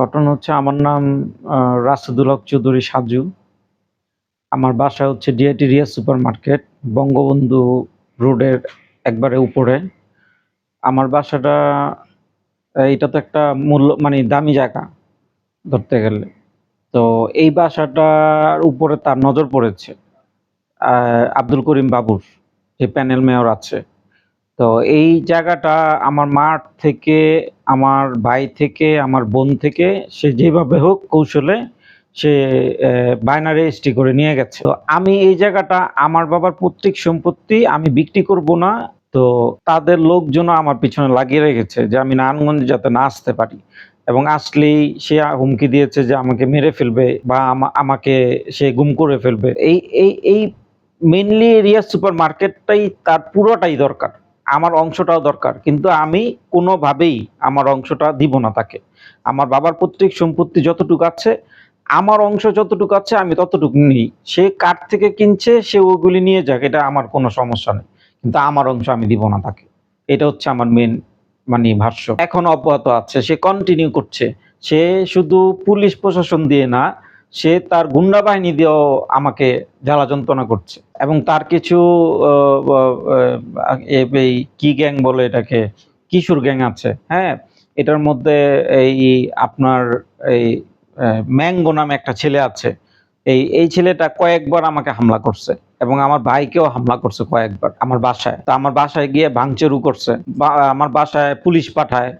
ঘটনা হচ্ছে আমার নাম আহ, হক চৌধুরী সাজু। আমার বাসা হচ্ছে ডিআইটি সুপার মার্কেট বঙ্গবন্ধু রোডের একবারে উপরে। আমার বাসাটা এটা তো একটা মূল্য মানে দামি জায়গা ধরতে গেলে। তো এই বাসাটার উপরে তার নজর পড়েছে আব্দুল করিম বাবুর। যে প্যানেল মেয়র আছে। তো এই জায়গাটা আমার মাঠ থেকে, আমার ভাই থেকে, আমার বোন থেকে সে যেভাবে হোক কৌশলে সে বায়না রেজিস্ট্রি করে নিয়ে গেছে। তো আমি এই জায়গাটা, আমার বাবার পৈতৃক সম্পত্তি আমি বিক্রি করব না। তো তাদের লোকজন আমার পিছনে লাগিয়ে রেখেছে যে আমি নারায়ণগঞ্জে যাতে না আসতে পারি। এবং আসলেই সে হুমকি দিয়েছে যে আমাকে মেরে ফেলবে বা আমা- আমাকে সে গুম করে ফেলবে। এই এই এই মেনলি এরিয়া সুপার মার্কেটটাই তার পুরোটাই দরকার। আমার অংশটাও দরকার। কিন্তু আমি কোনোভাবেই আমার অংশটা দিব না তাকে। আমার বাবার পৈতৃক সম্পত্তি যতটুকু আছে, আমার অংশ যতটুকু আছে, আমি ততটুকু নিই। সে কার থেকে কিনছে, সে ওগুলি নিয়ে যাক, এটা আমার কোনো সমস্যা নেই। কিন্তু আমার অংশ আমি দিব না তাকে। এটা হচ্ছে আমার মেন মানে ভাষ্য। এখন অব্যাহত আছে, সে কন্টিনিউ করছে। সে শুধু পুলিশ প্রশাসন দিয়ে না সে তার গুন্ডা বাহিনী দিয়েও আমাকে জ্বালা যন্ত্রণা করছে। এবং তার কিছু এই কি গ্যাং বলে এটাকে, কিশোর গ্যাং আছে হ্যাঁ? এটার মধ্যে এই আপনার এই ম্যাঙ্গো নামে একটা ছেলে আছে। এই এই ছেলেটা কয়েকবার আমাকে হামলা করছে এবং আমার ভাইকেও হামলা করছে কয়েকবার আমার বাসায়। তা আমার বাসায় গিয়ে ভাঙচুরু করছে। বা, আমার বাসায় পুলিশ পাঠায়।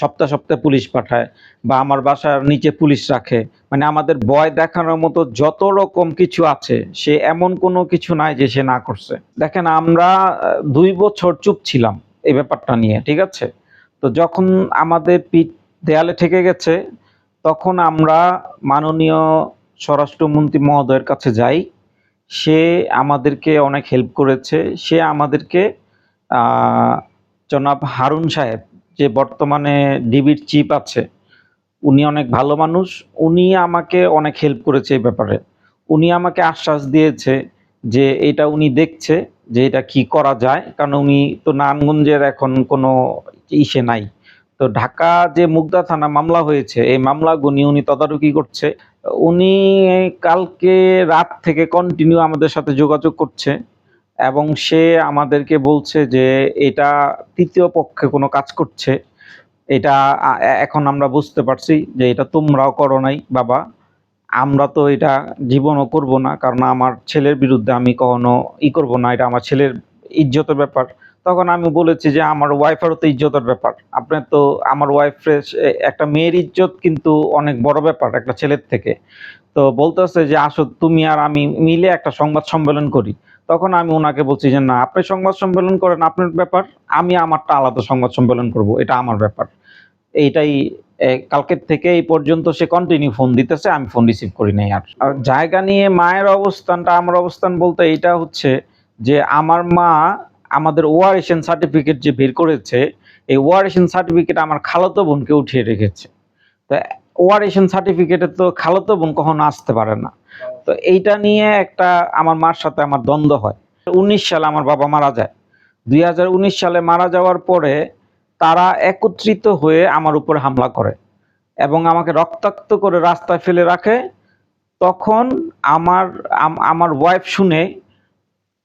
সপ্তাহ সপ্তাহে পুলিশ পাঠায় বা আমার বাসার নিচে পুলিশ রাখে। মানে আমাদের ভয় দেখানোর মতো যত রকম কিছু আছে, সে এমন কোনো কিছু নাই যে সে না করছে। দেখেন, আমরা দুই বছর চুপ ছিলাম এই ব্যাপারটা নিয়ে, ঠিক আছে? তো যখন আমাদের পিঠ দেয়ালে ঠেকে গেছে, তখন আমরা মাননীয় স্বরাষ্ট্রমন্ত্রী মহোদয়ের কাছে যাই। সে আমাদেরকে অনেক হেল্প করেছে। সে আমাদেরকে জনাব হারুন সাহেব যে বর্তমানে ডিবির চিফ আছে, উনি অনেক ভালো মানুষ, উনি আমাকে অনেক হেল্প করেছে এই ব্যাপারে। উনি আমাকে আশ্বাস দিয়েছে যে এটা উনি দেখছে যে এটা কি করা যায়, কারণ উনি তো নারায়ণগঞ্জের এখন কোনো ইসে নাই। তো ঢাকা যে মুগদা থানা মামলা হয়েছে, এই মামলাগুলি উনি তদারকি করছে। উনি কালকে রাত থেকে কন্টিনিউ আমাদের সাথে যোগাযোগ করছে। এবং সে আমাদেরকে বলছে যে এটা তৃতীয় পক্ষে কোনো কাজ করছে। এটা এখন আমরা বুঝতে পারছি যে এটা তোমরাও করো নাই, বাবা। আমরা তো এটা জীবনও করব না, কারণ আমার ছেলের বিরুদ্ধে আমি কখনো ই করব না, এটা আমার ছেলের ইজ্জতের ব্যাপার। তখন আমি বলেছি যে আমার ওয়াইফেরও তো ইজ্জতের ব্যাপার। আপনার তো আমার ওয়াইফের একটা মেয়ের ইজ্জত কিন্তু অনেক বড় ব্যাপার একটা ছেলের থেকে। তো বলতে বলতেছে যে আসো, তুমি আর আমি মিলে একটা সংবাদ সম্মেলন করি। তখন আমি ওনাকে বলছি যে, না, আপনি সংবাদ সম্মেলন করেন, আপনার ব্যাপার। আমি আমারটা আলাদা সংবাদ সম্মেলন করব, এটা আমার ব্যাপার। এইটাই কালকের থেকে এই পর্যন্ত সে কন্টিনিউ ফোন দিতেছে, আমি ফোন রিসিভ করি নাই আর। জায়গা নিয়ে মায়ের অবস্থানটা, আমার অবস্থান বলতে এইটা হচ্ছে যে, আমার মা আমাদের ওয়ারেশন সার্টিফিকেট যে বের করেছে, এই ওয়ারেশন সার্টিফিকেট আমার খালাতো বোনকে উঠিয়ে রেখেছে। তো ওয়ারেশন সার্টিফিকেটে তো খালাতো বোন কখনো আসতে পারে না। তো এইটা নিয়ে একটা আমার মার সাথে আমার দ্বন্দ্ব হয়। উনিশ সালে আমার বাবা মারা যায়। দুই সালে মারা যাওয়ার পরে তারা একত্রিত হয়ে আমার উপরে হামলা করে এবং আমাকে রক্তাক্ত করে রাস্তায় ফেলে রাখে। তখন আমার আমার ওয়াইফ শুনে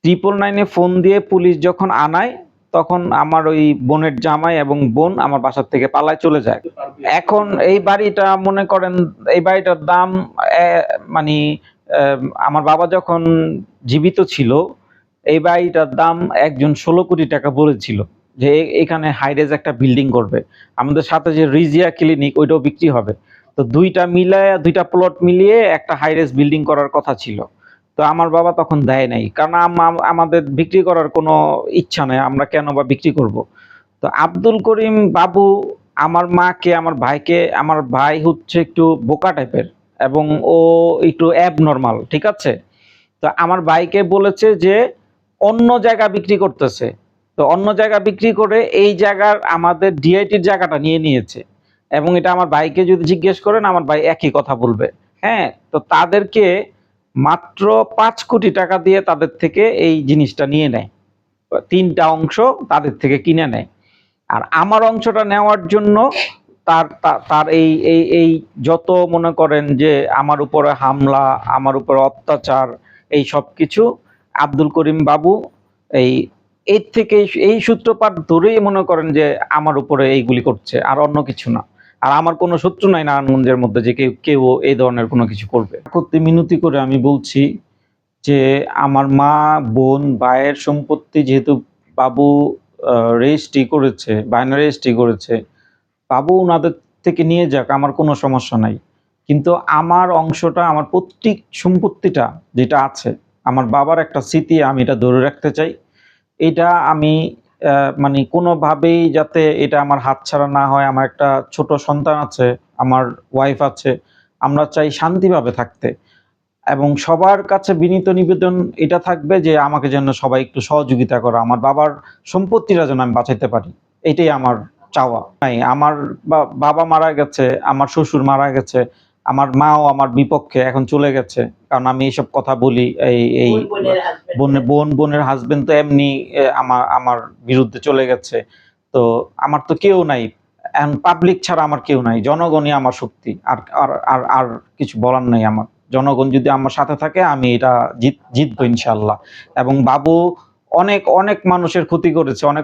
ট্রিপল নাইনে ফোন দিয়ে পুলিশ যখন আনায়, তখন আমার ওই বোনের জামাই এবং বোন আমার বাসার থেকে পালায় চলে যায়। এখন এই বাড়িটা মনে করেন, এই বাড়িটার দাম মানে আমার বাবা যখন জীবিত ছিল, এই বাড়িটার দাম একজন ষোলো কোটি টাকা বলেছিল যে এখানে হাইরেজ একটা বিল্ডিং করবে। আমাদের সাথে যে রিজিয়া ক্লিনিক ওইটাও বিক্রি হবে। তো দুইটা মিলায়, দুইটা প্লট মিলিয়ে একটা হাইরেজ বিল্ডিং করার কথা ছিল। তো আমার বাবা তখন দেয় নাই। কারণ আম- আমাদের বিক্রি করার কোনো ইচ্ছা নেই, আমরা কেন বা বিক্রি করব? তো আব্দুল করিম বাবু, আমার মাকে, আমার ভাইকে, আমার ভাই হচ্ছে একটু বোকা টাইপের এবং ও একটু অ্যাব নর্মাল ঠিক আছে? তো আমার ভাইকে বলেছে যে অন্য জায়গা বিক্রি করতেছে। তো অন্য জায়গা বিক্রি করে এই জায়গার আমাদের ডিআইটির জায়গাটা নিয়ে নিয়েছে। এবং এটা আমার ভাইকে যদি জিজ্ঞেস করেন আমার ভাই একই কথা বলবে। হ্যাঁ তো তাদেরকে মাত্র পাঁচ কোটি টাকা দিয়ে তাদের থেকে এই জিনিসটা নিয়ে নেয়। তিনটা অংশ তাদের থেকে কিনে নেয়। আর আমার অংশটা নেওয়ার জন্য তার তার এই এই এই যত মনে করেন যে আমার উপরে হামলা, আমার উপরে অত্যাচার, এই সব কিছু আব্দুল করিম বাবু এই, এর থেকে এই সূত্রপাত ধরেই মনে করেন যে আমার উপরে এইগুলি করছে, আর অন্য কিছু না। আর আমার কোনো শত্রু নাই নারায়ণগঞ্জের মধ্যে যে কেউ কেউ এই ধরনের কোনো কিছু করবে। করতে মিনতি করে আমি বলছি যে আমার মা, বোন, ভাইয়ের সম্পত্তি যেহেতু বাবু রেজিস্ট্রি করেছে, বায়না রেজিস্ট্রি করেছে বাবু ওনাদের থেকে নিয়ে যাক, আমার কোনো সমস্যা নাই। কিন্তু আমার অংশটা, আমার প্রত্যেক সম্পত্তিটা যেটা আছে, আমার বাবার একটা স্মৃতি আমি এটা ধরে রাখতে চাই। এটা আমি মানে কোনোভাবেই যাতে এটা আমার হাতছাড়া না হয়, আমার একটা ছোট সন্তান আছে, আমার ওয়াইফ আছে, আমরা চাই শান্তিভাবে থাকতে। এবং সবার কাছে বিনীত নিবেদন এটা থাকবে যে আমাকে যেন সবাই একটু সহযোগিতা করে, আমার বাবার সম্পত্তিটা যেন আমি বাঁচাইতে পারি। এটাই আমার চাওয়া। নাই আমার বাবা মারা গেছে আমার শ্বশুর মারা গেছে আমার মাও আমার বিপক্ষে এখন চলে গেছে। কারণ আমি এইসব কথা বলি এই এই বোন বোনের বোন বোন বোনের হাজবেন্ড তো এমনি আমার আমার বিরুদ্ধে চলে গেছে। তো আমার তো কেউ নাই। এখন পাবলিক ছাড়া আমার কেউ নাই। জনগণই আমার শক্তি। আর আর আর আর কিছু বলার নাই আমার। জনগণ যদি আমার সাথে থাকে আমি এটা জিত জিতবো ইনশাল্লাহ এবং বাবু অনেক অনেক মানুষের ক্ষতি করেছে অনেক